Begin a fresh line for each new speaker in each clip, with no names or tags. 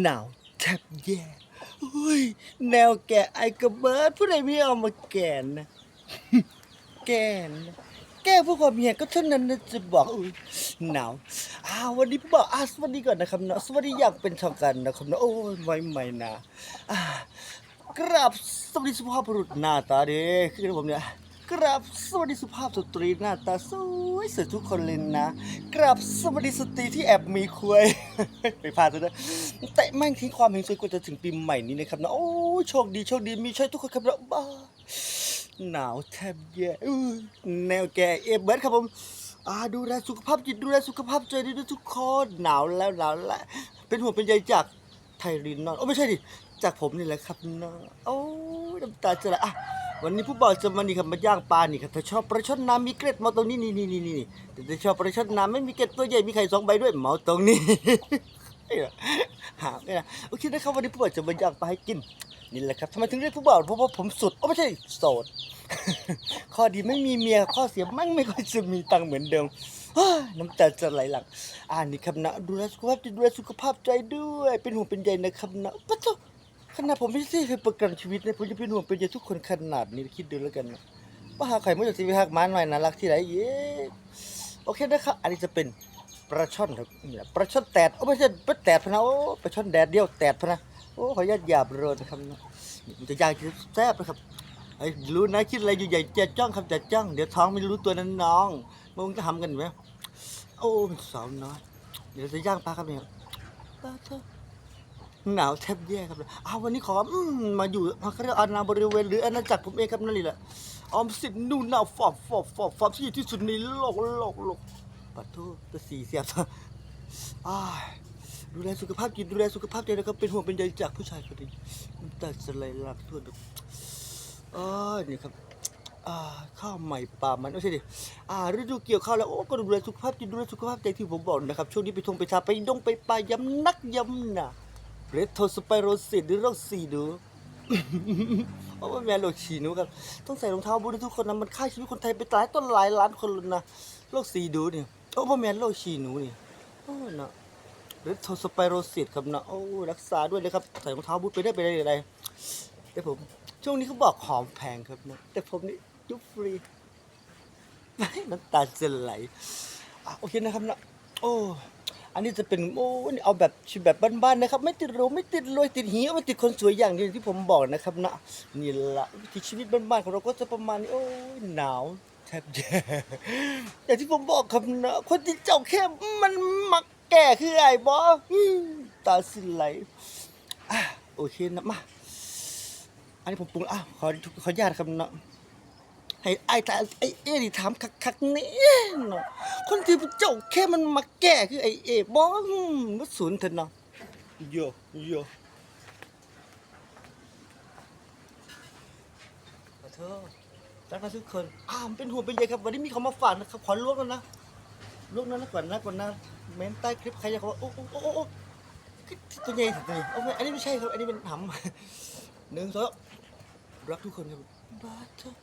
หนาวแทบแย่เฮ้ยแนวแกะไอกระเบิดผู้ใดไม่เอามาแกนนะแกนนะแก้ผู้ความเหียก็เท่านั้นนะจะบอกอุ๊ยหนาวอ้าววันนี้บอกอะสวัสดีก่อนนะครับเนาะสวัสดีอย่างเป็นทางการนะครับเนาะโอ้ยไม่ไม่นะอ่ากราบสวัสดีสุภาพบุรุษหน้าตาดีคือผมเนี่ย กราบสวัสดีสุภาพสตรีหน้าตาสวยสวยทุกคนเลยนะกราบสวัสดีสตรีที่แอบมีควย ไปพาดซะด้แต่แม่งทิ้งความเฮงซวยกว่าจะถึงปีใหม่นี้นะครับนะโอ้โชคดีโชคดีมีใช่ทุกคนครับนะบ้าหนาวแทบแย่แนวแก่เอเบิร์ดครับผมอ่าดูแลสุขภาพจิตดูแลสุขภาพใจด้วยทุกคนหนาวแล้วหนาวแล้วเป็นห่วงเป็นใยจากไทรินนอนโอ้ไม่ใช่ดิจากผมนี่แหละครับน้องโอ้น้ำตาจะไหลอะ วันนี้ผู้บ่าวจะมานี่ครับมาย่างปลานี่ครับถ้าชอบปลาช่อนน้ำมีเกล็ดมาตรงนี้นี่นี่นี่นี่แต่ถ้าชอบปลาช่อนน้ำไม่มีเกล็ดตัวใหญ่มีไข่สองใบด้วยเมาตรงนี้ หาไม่นะโอเคนะครับวันนี้ผู้บ่าวจะมาย่างปลาให้กินนี่แหละครับทำไมถึงเรียกผู้บ่าวเพราะว่าผมสุดโอ้ไม่ใช่โสด ข้อดีไม่มีเมียข้อเสียมั่งไม่ค่อยจะมีตังค์เหมือนเดิมน้ำตาจะไหลหลังอ่านี่ครับนะดูแลสุขภาพจิตดูแลสุขภาพใจด้วย เป็นห่วงเป็นใยนะครับนะปะโถ ขนาดผมไม่ใช่เคยประกันชีวิตนะผมจะเป็นห่วงเป็นใยทุกคนขนาดนี้คิดดูแล้วกันนะว่าหาไข่มาจากทีวีหักม้าหน่อยนะรักที่ไหนเย้โอเคนะครับอันนี้จะเป็นปลาช่อนครับนี่แหละปลาช่อนแตดโอ้ไม่ใช่ปลาแตดพะนะโอ้ปลาช่อนแดดเดียวแตดพะนะโอ้ขออนุญาตหยาบเลยนะครับมันจะย่างกินแซ่บนะครับไอ้รู้นะคิดอะไรอยู่ใหญ่จะจ้องครับจะจ้องเดี๋ยวท้องไม่รู้ตัวนั้นน้องมึงจะทำกันไหมโอ้สาวน้อยเดี๋ยวจะย่างปลาครับเนี่ยปลาเถอะ หนาวแทบแย่ครับเลยอ้าววันนี้ขออืมมาอยู่มาเรียกอาณาบริเวณหรืออาณาจักรผมเองครับนั่นแหละออมสินนู่นน่าฟอบฟอบฟอบฟอบที่ที่สุดในโลกโลกโลกปะโทตัวสีเสียบอ้าดูแลสุขภาพจิตดูแลสุขภาพใจนะครับเป็นห่วงเป็นใยจากผู้ชายคนนี้น้ำตาจะไหลหลักทั่วดวงเออนี่ครับอ่าข้าวใหม่ปลามันไม่ใช่ดิอ่าฤดูเกี่ยวข้าวแล้วโอ้ก็ดูแลสุขภาพจิตดูแลสุขภาพใจที่ผมบอกนะครับช่วงนี้ไปทงไปชาไปดงไปปลาย้ำนักย้ำหนา เรโทสไปโรซิสหรือโรคสีดูเพราะว่าแม่โรคฉีนูครับ ต้องใส่รองเท้าบูทให้ทุกคนนะมันฆ่าชีวิตคนไทยไปหลายต้นหลายล้านคนเลยนะโรคสีดูเนี่ยโอ้พ่อแม่โรคฉีนูนี่โอ้นะเรโทสไปโรซิสครับนะโอ้รักษาด้วยนะครับ ใส่รองเท้าบูทไปได้ไปได้อะไรแต่ผม ช่วงนี้เขาบอกหอมแพงครับนะแต่ผมนี่ยุบฟรีน้ำตาจะไหลโอเคนะครับนะโอ้ อันนี้จะเป็นโอ้เอาแบบชีวิตแบบบ้านๆนะครับ ไม่ติดรูไม่ติดรวยติดหีไม่ติดคนสวยอย่างเดียวที่ผมบอกนะครับนะนี่ละวิถีชีวิตบ้านๆของเราก็จะประมาณนี้โอ้ยหนาวแทบแย่อย่างที่ผมบอกครับนะคนที่เจ้าแค่มันมักแก่คือไอ้บอตาสิไหลโอเคนะมาอันนี้ผมปรุงอ้าวขอขออนุญาตครับนะ ให้ไอ้ตาไอ้เอ๋นี่ถามคักๆนี่เนาะคนที่เจ้าแค่มันมาแก้คือไอ้เอ๋บอมันศูนย์เถอะเนาะโยโยขอโทษรักนะทุกคนอ้าวเป็นห่วงเป็นใยครับ วันนี้มีเขามาฝากนะครับ ขอลวกแล้วนะลวกนั้นนะก่อนนะก่อนนะเม้นใต้คลิปใครอยากบอกว่าโอ้โอ้โอ้โอ้โอ้ตัวใหญ่ตัวใหญ่โอ้ไม่อันนี้ไม่ใช่ครับ อันนี้เป็นหำหนึ่งสองรักทุกคนครับบ้าเถอะ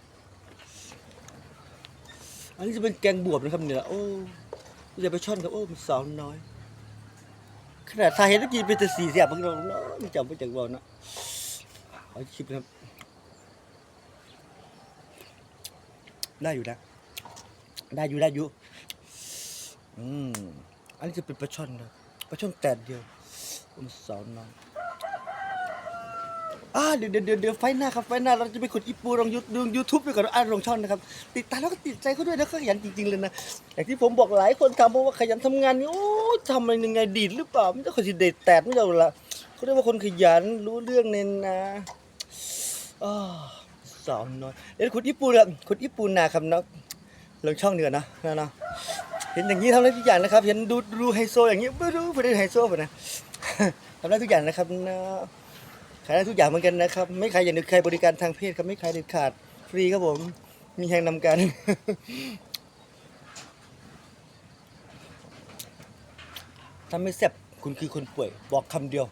อันนี้จะเป็นแกงบวบนะครับเนี่ยโอ้จะไปช่อนครับโอ้มันสาวน้อย ขนาดสาเหตุเมื่กี้เป็นแต่สี่เสียบบางเราเนาะไม่จำไม่จากบอกนะเอาคลิปนะครับ ได้อยู่นะ ได้อยู่ได้อยู่ อืม อันนี้จะเป็นปลาช่อนนะปลาช่อนแตดเดียวมันสาวน้อย อ่าเดี๋ยวเดี๋ยวเดี๋ยวไฟหน้าครับไฟหน้าเราจะไปขุดอีปูลองยูดูยูทูบไปก่อนอ่าลงช่องนะครับติดตามแล้วก็ติดใจเขาด้วยนะเขาขยันจริงๆเลยนะอย่างที่ผมบอกหลายคนถามผมว่าขยันทำงานนี่โอ้ทำอะไรยังไงดีดหรือเปล่าไม่ต้องคนสิเด็ดแตดไม่เอาละเขาเรียกว่าคนขยันรู้เรื่องเน้นนะอ้าสาวน้อยเดี๋ยวขุดอีปูครับขุดอีปูนาครับเนาะลงช่องเนือนะนะนะเห็นอย่างนี้ทำได้ทุกอย่างนะครับ เห็นดูดูไฮโซอย่างนี้ไม่รู้ไม่ได้ไฮโซป่ะนะทำได้ทุกอย่างนะครับนะายได้ทุกอย่างเหมือนกันนะครับ ไม่ขายอย่างเดียวใครบริการทางเพศครับไม่ขายเด็ดขาดฟรีครับผม มีแห่งนำกันถ้าไม่แซ่บคุณคือคนป่วยบอกคำเดียว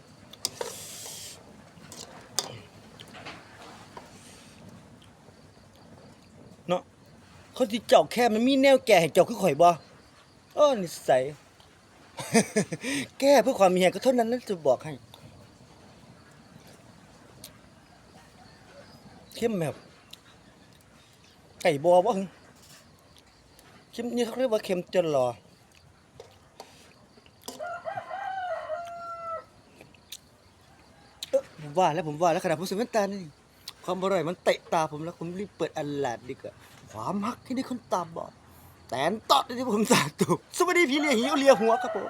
เนาะคนที่เจ้าแค่มันมีแนวแก่ให้เจ้าคือข่อยบ่เออนิสัย แก้เพื่อความมีแรงก็เท่านั้นนะจะบอกให้ เข้มแบบไก่บอวะเข้มนี่เขาเรียกว่าเค็มจนหรอเอ๊ะผมว่าแล้วผมว่าแล้วขนาดผมใส่แว่นตานี่ความอร่อยมันเตะตาผมแล้วผมรีบเปิดอันแลดดีกว่าความฮักที่ได้คนตาบอดแตนตอดที่ผมตาตุกสวัสดีพี่เลียหิวเลียหัวครับผม